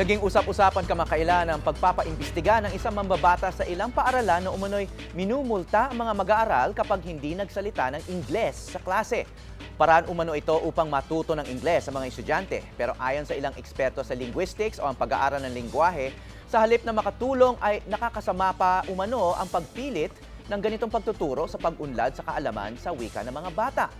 Naging usap-usapan kamakailan ang pagpapaimbestiga ng isang mambabata sa ilang paaralan na umano'y minumulta ang mga mag-aaral kapag hindi nagsalita ng Ingles sa klase. Paraan umano ito upang matuto ng Ingles sa mga estudyante. Pero ayon sa ilang eksperto sa linguistics o ang pag-aaral ng lingwahe, sa halip na makatulong ay nakakasama pa umano ang pagpilit ng ganitong pagtuturo sa pag-unlad sa kaalaman sa wika ng mga bata.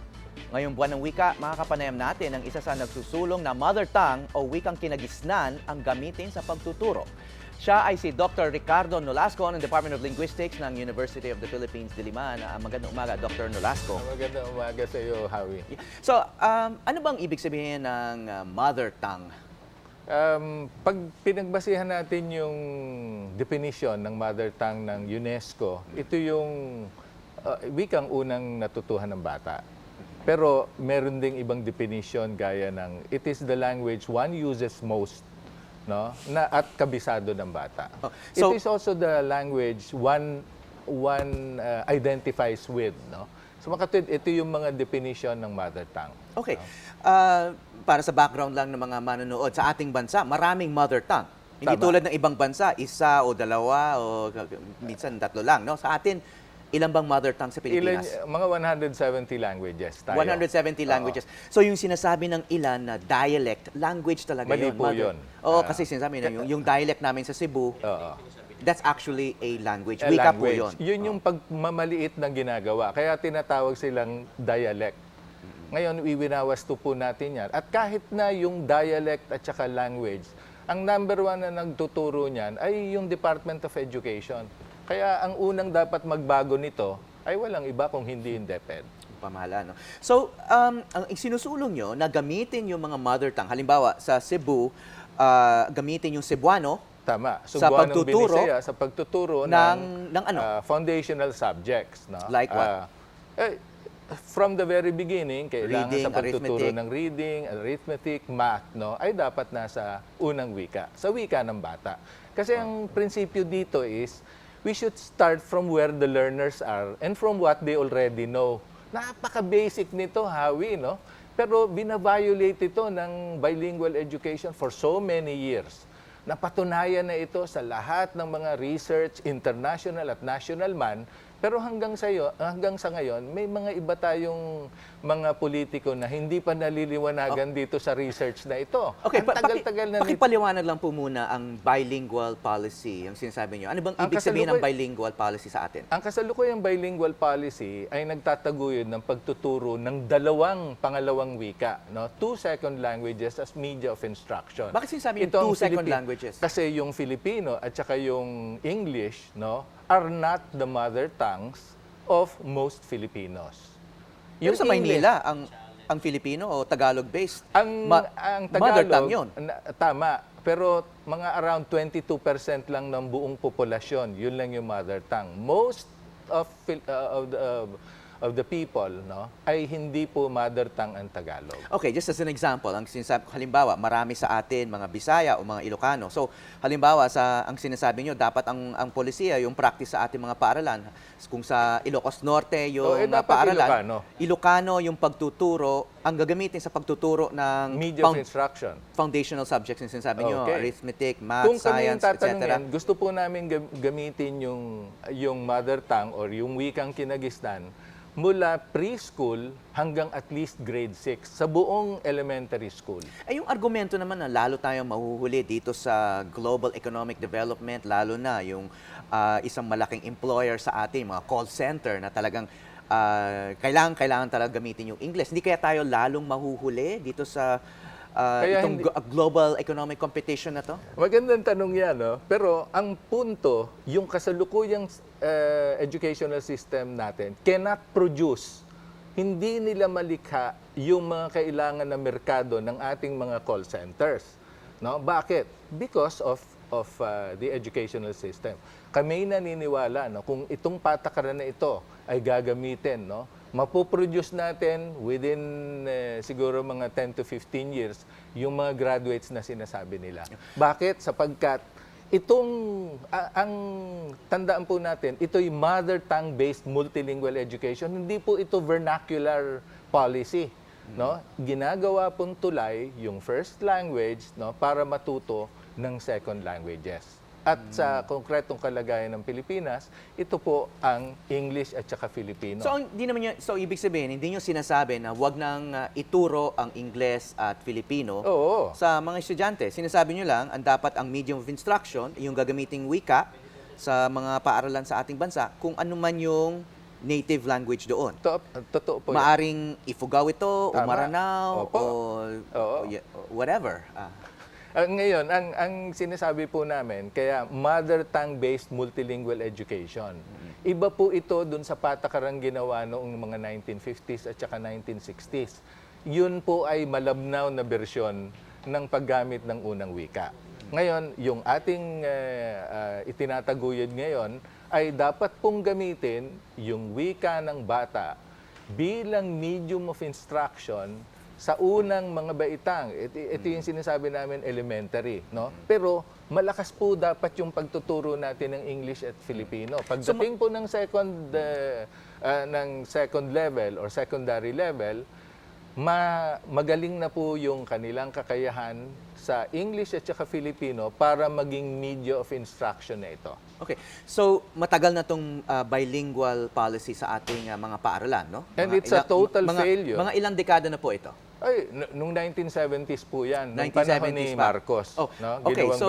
Ngayong buwan ng wika, makakapanayam natin ang isa sa nagsusulong na mother tongue o wikang kinagisnan ang gamitin sa pagtuturo. Siya ay si Dr. Ricardo Nolasco ng Department of Linguistics ng University of the Philippines, Diliman. Ah, magandang umaga, Dr. Nolasco. Magandang umaga sa iyo, Howie. So, um, ano bang ibig sabihin ng ah, mother tongue? Um, pag pinagbasihan natin yung definition ng mother tongue ng UNESCO, ito yung uh, wikang unang natutuhan ng bata. Pero meron ding ibang definition gaya ng it is the language one uses most no na at kabisado ng bata. Oh, so- it is also the language one one uh, identifies with no. So makatwid ito yung mga definition ng mother tongue. Okay. Ah, para sa background lang ng mga manonood, sa ating bansa, maraming mother tongue. Hindi Tama. tulad ng ibang bansa, isa o dalawa o minsan tatlo lang. No? Sa atin, ilan bang mother tongue sa Ilan, Pilipinas? mga 170 languages tayo. 170 languages. So yung sinasabi ng ilan na dialect, language talaga Mali yun. po mother- yun. Oo, Ah. kasi sinasabi na yung, yung dialect namin sa Cebu, Oo. that's actually a language. A Wika po language. yun. yung pagmamaliit ng ginagawa. Kaya tinatawag silang dialect. Ngayon, iwinawasto po natin yan. At kahit na yung dialect at saka language, ang number one na nagtuturo niyan ay yung Department of Education. Kaya ang unang dapat magbago nito ay walang iba kung hindi DepEd. Pamahala, no? So, um, ang sinusulong nyo na gamitin yung mga mother tongue, halimbawa sa Cebu, ah, gamitin yung Cebuano, Tama. Sa pagtuturo Binisaya, sa pagtuturo ng, ng- ng ano? ah, foundational subjects. No? Like what? Ah, eh, from the very beginning, kailangan Reading, sa pagtuturo arithmetic. ng reading, arithmetic, math, no, ay dapat nasa unang wika, sa wika ng bata. Kasi ang prinsipyo dito is, we should start from where the learners are and from what they already know. Napaka-basic nito, Hawi, no? Pero binaviolate ito ng bilingual education for so many years. Napatunayan na ito sa lahat ng mga research, international at national man, pero hanggang sa, iyo, hanggang sa ngayon, may mga iba tayong mga politiko na hindi pa naliliwanagan dito sa research na ito. Okay, Ang tagal-tagal na pakipaliwanag lang po muna ang bilingual policy, yung sinasabi nyo. Ano bang Ang ibig sabihin ng bilingual policy sa atin? Ang kasalukuyang bilingual policy ay nagtataguyod ng pagtuturo ng dalawang pangalawang wika, no? Two second languages as media of instruction. Bakit sinasabi yung two second Filipi- languages? Kasi yung Filipino at saka yung English, no, are not the mother tongues of most Filipinos. Yung sa English- Maynila, ang ang Filipino o Tagalog-based, ang, ma- ang mother Tagalog, tongue yun. na- tama. Pero mga around 22% lang ng buong populasyon, yun lang yung mother tongue. Most of, uh, of, the, of the people no, ay hindi po mother tongue ang Tagalog. Okay, just as an example, ang sinasabi ko, halimbawa, marami sa atin, mga Bisaya o mga Ilocano. So, halimbawa, sa ang sinasabi nyo, dapat ang, ang polisiya, yung practice sa ating mga paaralan, kung sa Ilocos Norte, yung Oh, eh, paaralan, Ilocano. Ilocano yung pagtuturo, ang gagamitin sa pagtuturo ng Media found- of instruction. foundational subjects yung sinasabi nyo, Okay. arithmetic, math, Kung science, etc. tatanungin, gusto po namin gam- gamitin yung, yung mother tongue or yung wikang kinagisnan mula preschool hanggang at least grade 6 sa buong elementary school. Eh, yung argumento naman na lalo tayong mahuhuli dito sa global economic development, lalo na yung ah, isang malaking employer sa atin, mga call center na talagang ah, kailangan, kailangan talaga gamitin yung English. Hindi kaya tayo lalong mahuhuli dito sa ah, Kaya itong hindi- global economic competition na to? Magandang tanong yan, no? Pero ang punto, yung kasalukuyang uh, educational system natin cannot produce, hindi nila malikha yung mga kailangan na merkado ng ating mga call centers. No? Bakit? Because of of uh, the educational system. Kami naniniwala no kung itong patakaran na ito ay gagamitin no mapoproduce natin within eh, siguro mga 10 to 15 years yung mga graduates na sinasabi nila. Bakit? Sapagkat itong a- ang tandaan po natin, ito'y mother tongue based multilingual education, hindi po ito vernacular policy, no? Ginagawa pong tulay yung first language, no, para matuto ng second languages. At sa konkretong kalagayan ng Pilipinas, ito po ang English at saka Filipino. So, hindi naman yun, so ibig sabihin, hindi nyo sinasabi na wag nang ah, ituro ang Ingles at Filipino Oo. sa mga estudyante. Sinasabi nyo lang, ang dapat ang medium of instruction, yung gagamiting wika sa mga paaralan sa ating bansa, kung ano man yung native language doon. To- totoo po yan. Maaring Ifugao ito, o Tama. Maranao, Opo. o, Oo. o y- whatever. Ah. Ah, ngayon, ang, ang sinasabi po namin, kaya mother tongue-based multilingual education. Iba po ito dun sa patakarang ginawa noong mga 1950s at saka 1960s. Yun po ay malabnaw na bersyon ng paggamit ng unang wika. Ngayon, yung ating eh, ah, itinataguyod ngayon ay dapat pong gamitin yung wika ng bata bilang medium of instruction sa unang mga baitang. Ito, ito yung sinasabi namin elementary, no? Pero malakas po dapat yung pagtuturo natin ng English at Filipino. Pagdating po ng second uh, uh, ng second level or secondary level, ma magaling na po yung kanilang kakayahan sa English at saka Filipino para maging media of instruction na ito. Okay. So, matagal na tong ah, bilingual policy sa ating ah, mga paaralan, no? And Mga it's a total mga, failure. Mga ilang dekada na po ito? Ay, n- nung 1970s po yan, nung panahon ni 1970s pa. Marcos. Oh, no? okay, Ginawang so,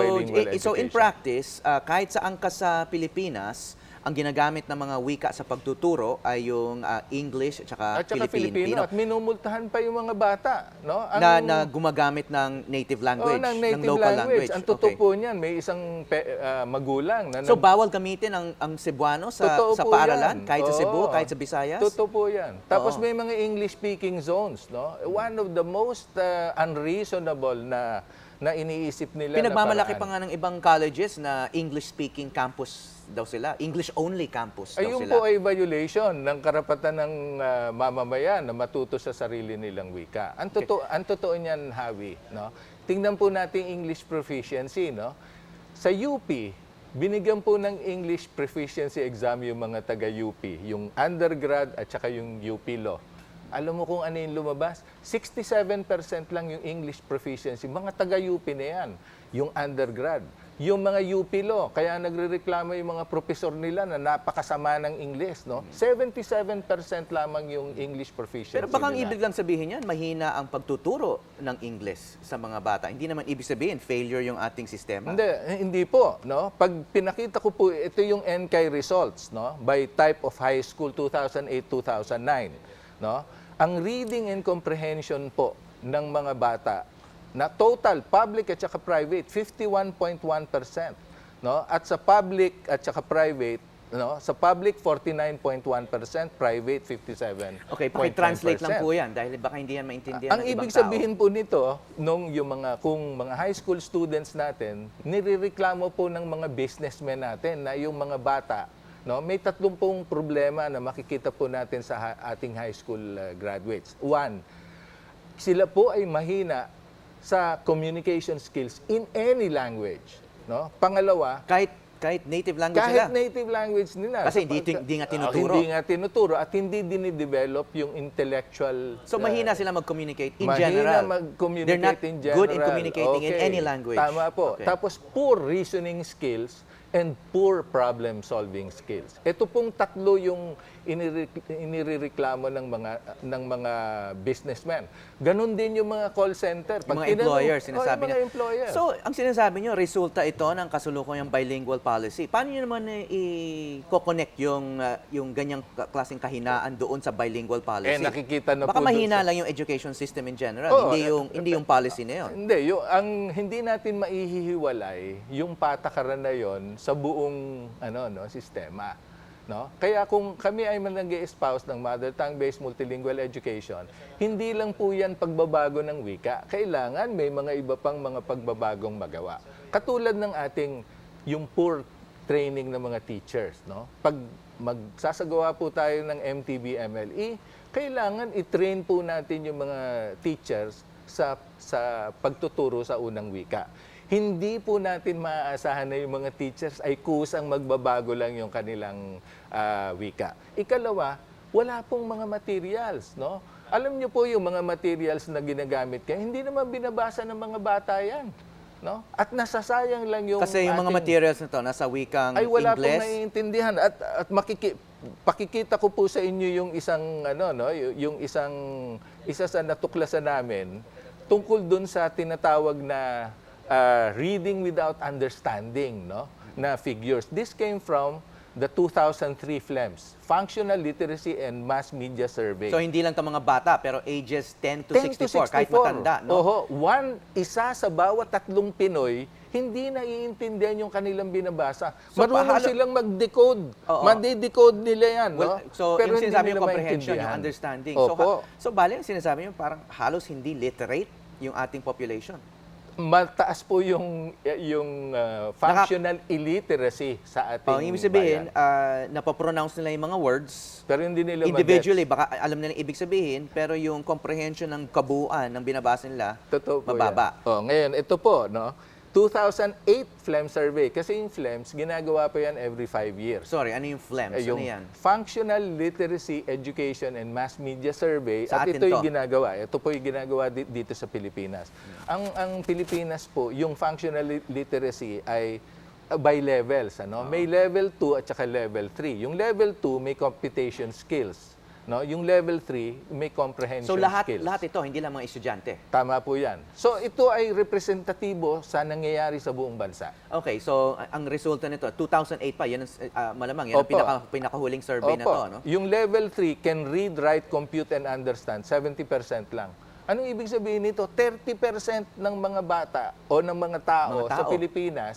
so in practice, ah, kahit sa angkas sa Pilipinas, ang ginagamit ng mga wika sa pagtuturo ay yung ah, English at saka, At saka Filipino. Filipino. At minumultahan pa yung mga bata. No? Ang, na, na gumagamit ng native language, oh, ng native local language. Ang totoo Okay. po niyan, may isang pe- ah, magulang na So bawal gamitin ang ang Cebuano sa Totoo sa paaralan yan. kahit sa Cebu, kahit sa Visayas? Totoo po yan. Tapos Oo. may mga English-speaking zones. No? One of the most ah, unreasonable na na iniisip nila Pinagmamalaki na pa nga ng ibang colleges na English-speaking campus daw sila. English-only campus daw Ayun sila. po ay violation ng karapatan ng ah, mamamayan na matuto sa sarili nilang wika. Ang totoo, ang totoo niyan, Hawi, no? Tingnan po natin English proficiency, no? Sa UP, binigyan po ng English proficiency exam yung mga taga-UP, yung undergrad at saka yung UP Law. Alam mo kung ano yung lumabas? 67% lang yung English proficiency. Mga taga-UP na yan, yung undergrad. Yung mga UP Law, kaya nagrereklamo yung mga profesor nila na napakasama ng English, no? 77% lamang yung English proficiency Pero baka ang nila. ibig lang sabihin yan, mahina ang pagtuturo ng English sa mga bata. Hindi naman ibig sabihin, failure yung ating sistema. Hindi, eh, hindi po, no? Pag pinakita ko po ito yung NCAI results, no? By type of high school 2008-2009, no? Ang reading and comprehension po ng mga bata na total public at saka private 51.1%, no? At sa public at saka private, no? Sa public 49.1%, private 57. Okay, paki-translate lang po yan dahil baka hindi yan maintindihan Ang ng ibang ibig tao. sabihin po nito, nung yung mga kung mga high school students natin, nirereklamo po ng mga businessmen natin na yung mga bata, no, may tatlong pong problema na makikita po natin sa ating high school uh, graduates. One, sila po ay mahina sa communication skills in any language, no? Pangalawa, Kahit kahit native language kahit nila. native language nila. Kasi hindi hindi nga Ah, tinuturo. hindi nga tinuturo at hindi dinidevelop yung intellectual So uh, mahina sila mag-communicate in Mahina general. mag-communicate They're not in general. good in communicating in Okay. any language. Tama po. Okay. Tapos poor reasoning skills and poor problem solving skills. Ito pong tatlo yung inire- inireklamo ng mga ng mga businessmen. Ganon din yung mga call center. Yung mga Oh, sinasabi mga niya. employer. So, ang sinasabi niyo, resulta ito ng kasulukuyang bilingual policy. Paano niyo naman i-connect yung, uh, yung ganyang klaseng kahinaan doon sa bilingual policy? Eh, nakikita na Baka po mahina sa- lang yung education system in general. Oo, hindi yung hindi yung policy na yun. Hindi, yung, ang hindi natin maihihiwalay yung patakaran na yon sa buong ano no sistema. No? Kaya kung kami ay man espouse ng mother tongue-based multilingual education, hindi lang po yan pagbabago ng wika. Kailangan may mga iba pang mga pagbabagong magawa. Katulad ng ating yung poor training ng mga teachers. No? Pag magsasagawa po tayo ng MTB MLE, kailangan i-train po natin yung mga teachers sa sa pagtuturo sa unang wika. Hindi po natin maaasahan na yung mga teachers ay kusang magbabago lang yung kanilang ah, wika. Ikalawa, wala pong mga materials, no? Alam niyo po yung mga materials na ginagamit kayo, hindi naman binabasa ng mga bata yan. No? At nasasayang lang yung Kasi yung mga ating- materials na to nasa wikang ay wala pong Ingles. naiintindihan at at makiki, pakikita ko po sa inyo yung isang ano no yung isang isa sa natuklasan namin tungkol dun sa tinatawag na ah, reading without understanding no na figures this came from the 2003 FLEMS Functional Literacy and Mass Media Survey So hindi lang 'to mga bata pero ages 10 to 10 64, kahit matanda, no? Oho, one, isa sa bawat tatlong Pinoy, hindi naiintindihan yung kanilang binabasa. So, Marunong pahalo- silang mag-decode. Oo. Madi-decode nila yan, Well, no? so, yung hindi sinasabi yung comprehension, yung understanding. Opo. So, so bali, yung sinasabi yung parang halos hindi literate yung ating population. Mataas po yung, yung uh, functional illiteracy sa ating Oh, ibig sabihin, bayan. uh, napopronounce nila yung mga words Pero hindi nila individually, baka alam nila yung ibig sabihin, pero yung comprehension ng kabuuan ng binabasa nila. Totoo po mababa. Yan. Oh, ngayon, ito po, no? 2008 FLEM survey. Kasi yung FLEMS, ginagawa pa yan every five years. Sorry, ano yung phlegms? Eh, Ano yung yan? Functional Literacy Education and Mass Media Survey Sa at ito yung to. ginagawa. Ito po yung ginagawa di- dito sa Pilipinas. Ang ang Pilipinas po, yung functional li- literacy ay uh, by levels, ano? May level 2 at saka level 3. Yung level 2 may computation skills, no? Yung level 3 may comprehension So lahat skills. lahat ito, hindi lang mga estudyante. Tama po 'yan. So ito ay representatibo sa nangyayari sa buong bansa. Okay, so ang resulta nito, 2008 pa, yan ang, uh, malamang, yan ang Opo. pinaka, pinakahuling survey na Opo. to, no? Yung level 3 can read, write, compute, and understand, 70% lang. Anong ibig sabihin nito? 30% ng mga bata o ng mga tao, Mga sa tao. Pilipinas,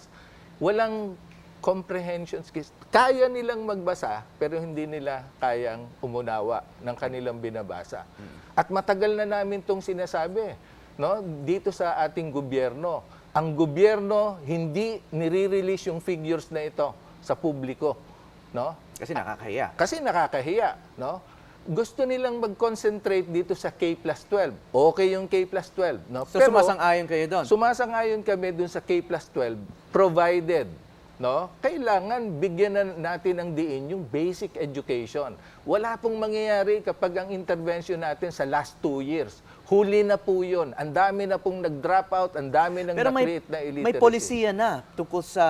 walang comprehension skills. Kaya nilang magbasa, pero hindi nila kayang umunawa ng kanilang binabasa. At matagal na namin itong sinasabi no? dito sa ating gobyerno. Ang gobyerno hindi nire-release yung figures na ito sa publiko. No? Kasi nakakahiya. Kasi nakakahiya, no? Gusto nilang mag-concentrate dito sa K plus 12. Okay yung K plus 12, no? So sumasang-ayon kayo doon. Sumasang-ayon kami dun sa K plus 12, provided, no? Kailangan bigyan na natin ng diin yung basic education. Wala pong mangyayari kapag ang intervention natin sa last two years. Huli na po yun. Ang dami na pong nag-drop out, ang dami nang Pero may, na-create na illiteracy. may polisiya na tungkol sa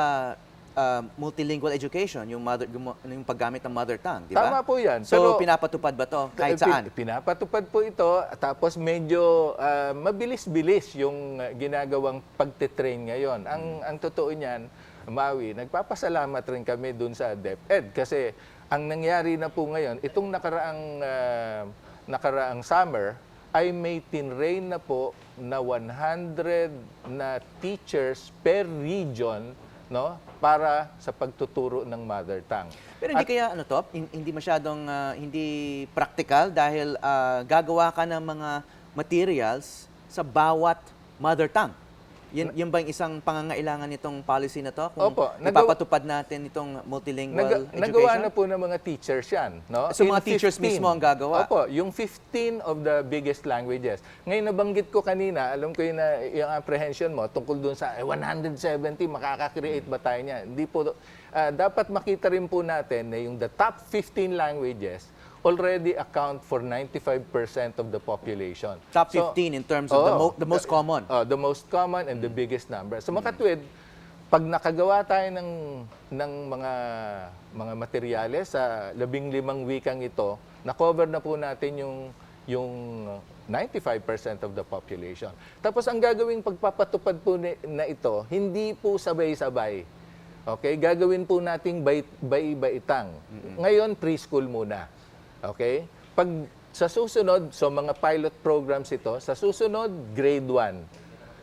uh, multilingual education, yung, mother, yung paggamit ng mother tongue, di ba? Tama po yan. So, Pero- pinapatupad ba to kahit saan? pin- Pinapatupad po ito, tapos medyo ah, mabilis-bilis yung ginagawang pagtitrain ngayon. Ang, ang totoo niyan, Maui, nagpapasalamat rin kami dun sa DepEd kasi ang nangyari na po ngayon, itong nakaraang, ah, nakaraang summer, ay may tinrain na po na 100 na teachers per region no para sa pagtuturo ng mother tongue. Pero hindi kaya ano to, hin- hindi masyadong ah, hindi practical dahil ah, gagawa ka ng mga materials sa bawat mother tongue. Yan, yun ba yung isang pangangailangan nitong policy na to? Kung Opo, nagawa- ipapatupad natin itong multilingual Naga- education? nagawa na po ng mga teachers yan. No? So, In mga teachers mismo ang gagawa? Opo, yung 15 of the biggest languages. Ngayon, nabanggit ko kanina, alam ko yung, na, yung apprehension mo tungkol dun sa eh, 170, makaka-create ba tayo niyan? Hindi po. ah, dapat makita rin po natin na yung the top 15 languages already account for 95% of the population. Top So, 15 in terms of the, Oo. mo- the most common. Oh, the most common and the biggest number. So makatwid, pag nakagawa tayo ng ng mga mga materyales sa labing limang wikang ito, na-cover na po natin yung yung 95% of the population. Tapos ang gagawing pagpapatupad po na ito, hindi po sabay-sabay. Okay? Gagawin po nating bay- bay-baitang. Ngayon, preschool muna. Okay? Pag sa susunod, so mga pilot programs ito, sa susunod, grade 1.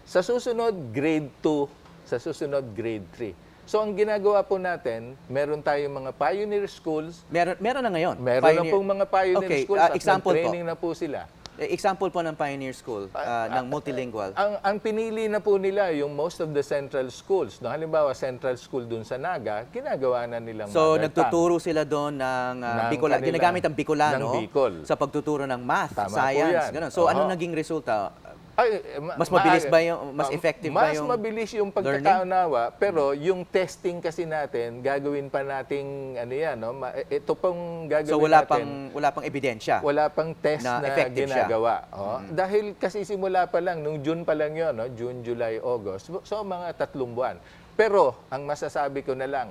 Sa susunod, grade 2. Sa susunod, grade 3. So ang ginagawa po natin, meron tayong mga pioneer schools, Meron, meron na ngayon. meron Pioneer- na pong mga pioneer Okay, schools ah, at example po. training na po sila. Example po ng Pioneer School ah, ng multilingual. Ang, ang pinili na po nila yung most of the central schools. No? Halimbawa, central school dun sa Naga, ginagawa na nilang So, nagtuturo sila doon ng, ah, Ng Bicola, kanila- ginagamit ang Bicolano ng Bicol. sa pagtuturo ng math, Tama science, ganun. So, ano naging resulta? Ay, ma- Mas mabilis ba yung- mas effective ba mas yung mabilis yung pagkakaunawa, pero yung testing kasi natin, gagawin pa nating ano yan, no? Ma- eh, ito pong gagawin So wala natin. pang wala pang ebidensya. Wala pang test Na na, effective siya. ginagawa. Oh. Dahil kasi simula pa lang, nung June pa lang yun, no? June, July, August. So mga tatlong buwan. Pero, ang masasabi ko na lang,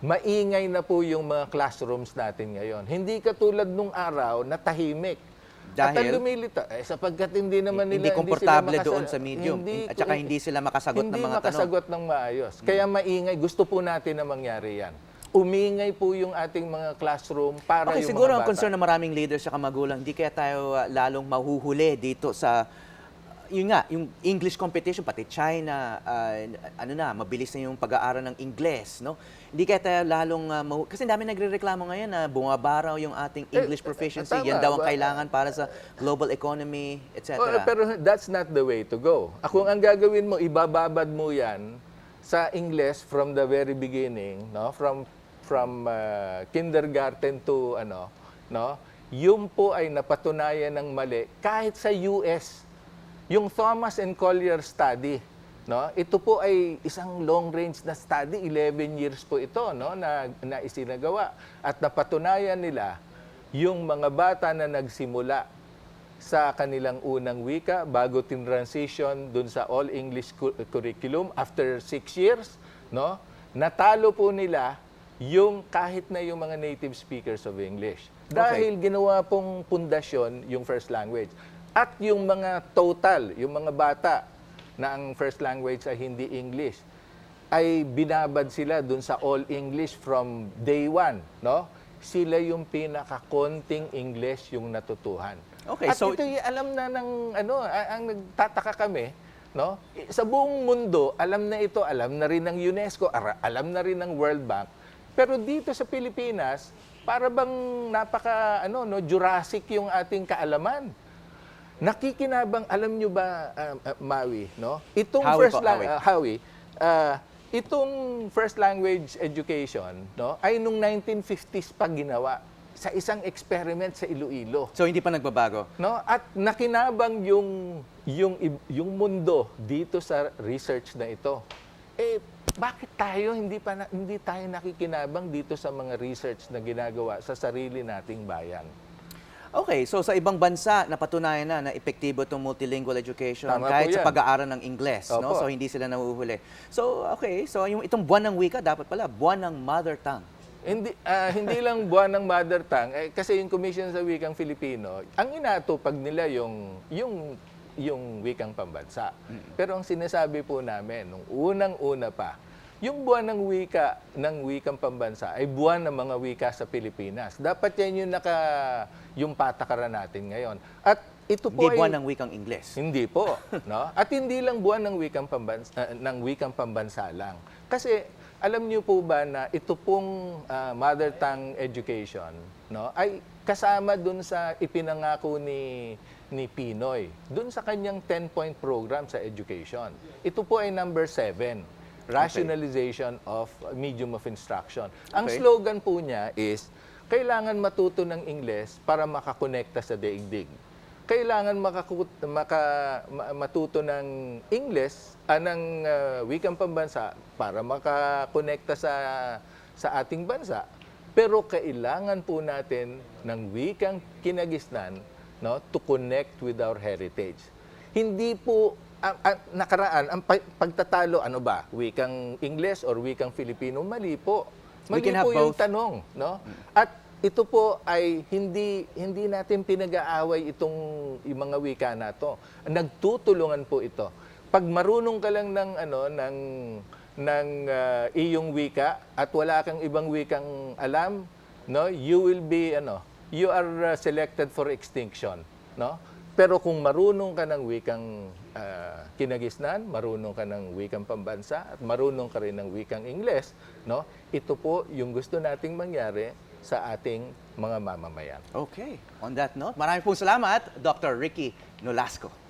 maingay na po yung mga classrooms natin ngayon. Hindi katulad nung araw na tahimik. At Dahil? ang lumilita, eh, sapagkat hindi naman nila... hindi komportable makasa- doon sa medium at saka hindi sila makasagot ng hindi mga tanong. makasagot ng maayos. Kaya maingay, gusto po natin na mangyari yan. Umingay po yung ating mga classroom para Okay, yung siguro mga ang bata. concern ng maraming leaders sa magulang, hindi kaya tayo uh, lalong mahuhuli dito sa yun nga, yung English competition, pati China, uh, ano na, mabilis na yung pag-aaral ng Ingles, no? Hindi kaya tayo lalong, uh, mahu- kasi dami nagre-reklamo ngayon na bumabaraw yung ating English Eh, proficiency, tama, yan daw ang kailangan para sa global economy, etc. Oh, pero that's not the way to go. Kung ang gagawin mo, ibababad mo yan sa English from the very beginning, no? From from uh, kindergarten to ano, no? Yun po ay napatunayan ng mali kahit sa US. Yung Thomas and Collier study, no? Ito po ay isang long range na study, 11 years po ito, no, na na isinagawa at napatunayan nila yung mga bata na nagsimula sa kanilang unang wika bago tin-transition dun sa all English cu- curriculum after six years, no? Natalo po nila yung kahit na yung mga native speakers of English. Dahil ginawa pong pundasyon yung first language. At yung mga total, yung mga bata na ang first language ay hindi English, ay binabad sila dun sa all English from day one, no? Sila yung pinakakonting English yung natutuhan. Okay, At so- ito yung alam na ng ano, ang nagtataka kami, no? Sa buong mundo, alam na ito, alam na rin ng UNESCO, alam na rin ng World Bank. Pero dito sa Pilipinas, para bang napaka ano no, Jurassic yung ating kaalaman. Nakikinabang, alam nyo ba, uh, uh, Maui, no? Itong Howie first po, Howie. uh, Howie, uh, itong first language education, no, ay nung 1950s pa ginawa sa isang experiment sa Iloilo. so hindi pa nagbabago. No? At nakinabang yung yung yung mundo dito sa research na ito. Eh bakit tayo hindi pa na- hindi tayo nakikinabang dito sa mga research na ginagawa sa sarili nating bayan? Okay, so sa ibang bansa, napatunayan na na epektibo itong multilingual education Tama kahit sa pag-aaral ng Ingles, no? So hindi sila nahuhuli. So okay, so yung itong buwan ng wika dapat pala buwan ng mother tongue. Hindi ah, hindi lang buwan ng mother tongue eh, kasi yung Commission sa Wikang Filipino, ang inatupag nila yung yung yung wikang pambansa. Pero ang sinasabi po namin nung unang-una pa, yung buwan ng wika ng wikang pambansa ay buwan ng mga wika sa Pilipinas. Dapat yan yung naka yung patakaran natin ngayon. At ito po Hindi ay buwan ng wikang Ingles. hindi po, no? At hindi lang buwan ng wikang pambansa ah, ng wikang pambansa lang. Kasi alam niyo po ba na ito pong ah, mother tongue education, no? Ay kasama dun sa ipinangako ni ni Pinoy, dun sa kanyang 10-point program sa education. Ito po ay number 7, rationalization of medium of instruction. Ang Okay. slogan po niya is kailangan matuto ng Ingles para makakonekta sa daigdig kailangan makakut, maka, ma- matuto ng English, ah, ng ah, wikang pambansa para makakonekta sa, sa ating bansa. Pero kailangan po natin ng wikang kinagisnan no, to connect with our heritage. Hindi po ang, ang nakaraan, ang pa- pagtatalo, ano ba, wikang English or wikang Filipino, mali po. Mali po yung both. tanong, no? At ito po ay hindi hindi natin pinag-aaway itong yung mga wika na to. Nagtutulungan po ito. Pag marunong ka lang ng ano ng ng ah, iyong wika at wala kang ibang wikang alam, no, you will be ano, you are ah, selected for extinction, no? Pero kung marunong ka ng wikang ah, kinagisnan, marunong ka ng wikang pambansa, at marunong ka rin ng wikang Ingles, no? Ito po yung gusto nating mangyari sa ating mga mamamayan. Okay, on that note, maraming pong salamat, Dr. Ricky Nolasco.